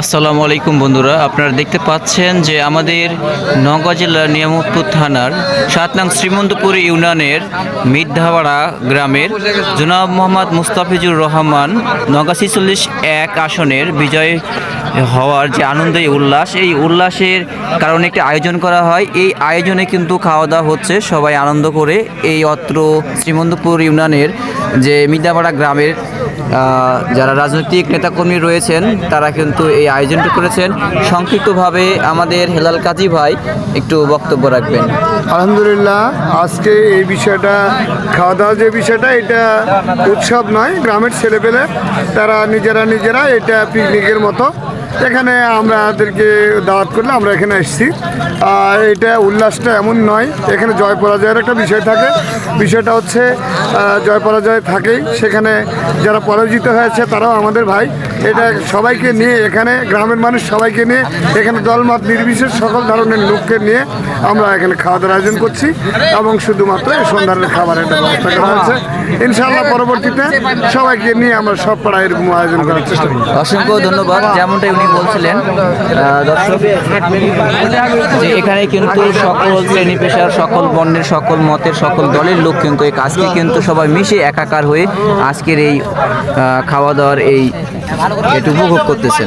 আসসালামু আলাইকুম বন্ধুরা, আপনারা দেখতে পাচ্ছেন যে আমাদের নওগাঁ জেলার নিয়ামতপুর থানার সাত শ্রীমন্তপুর ইউনিয়নের মিথ্যাপাড়া গ্রামের জনাব মোহাম্মদ মুস্তাফিজুর রহমান নওগাঁ ছিচল্লিশ এক আসনের বিজয় হওয়ার যে আনন্দ উল্লাস, এই উল্লাসের কারণে একটি আয়োজন করা হয়। এই আয়োজনে কিন্তু খাওয়া দাওয়া হচ্ছে, সবাই আনন্দ করে এই অত্র শ্রীমন্তপুর ইউনিয়নের যে মিথ্যাপাড়া গ্রামের যারা রাজনৈতিক নেতাকর্মী রয়েছেন, তারা কিন্তু এই আয়োজনটি করেছেন। সংক্ষিপ্তভাবে আমাদের হেলাল কাজী ভাই একটু বক্তব্য রাখবেন। আলহামদুলিল্লাহ, আজকে এই বিষয়টা খাওয়া দাওয়া যে বিষয়টা, এটা উৎসব নয়, গ্রামের ছেলেপেলে, তারা নিজেরা নিজেরা এটা পিকনিকের মতো এখানে আমাদেরকে দাওয়াত করলে আমরা এখানে এসেছি। আর এটা উল্লাসটা এমন নয়, এখানে জয় পরাজয়ের একটা বিষয় থাকে। বিষয়টা হচ্ছে জয় পরাজয় থাকেই। সেখানে যারা পরাজিত হয়েছে তারাও আমাদের ভাই। এটা সবাইকে নিয়ে এখানে, গ্রামের মানুষ সবাইকে নিয়ে এখানে দলমত নির্বিশেষ সকল ধরনের লোককে নিয়ে আমরা এখানে খাওয়া দাওয়ার আয়োজন করছি। এবং শুধুমাত্র সন্ধ্যার খাবারের ব্যবস্থা করা হয়েছে। ইনশাআল্লাহ পরবর্তীতে সবাইকে নিয়ে আমরা সব পাড়ায় এরকম আয়োজন করার চেষ্টা করব। অসংখ্য ধন্যবাদ উনি বলছিলেন যে এখানে কিন্তু সকল শ্রেণি পেশার, সকল বর্ণের, সকল মতের, সকল দলের লোক কিন্তু এই কাজকে কিন্তু সবাই মিশে একাকার হয়ে আজকের এই খাওয়া দাওয়ার এই এটা উপভোগ করতেছেন।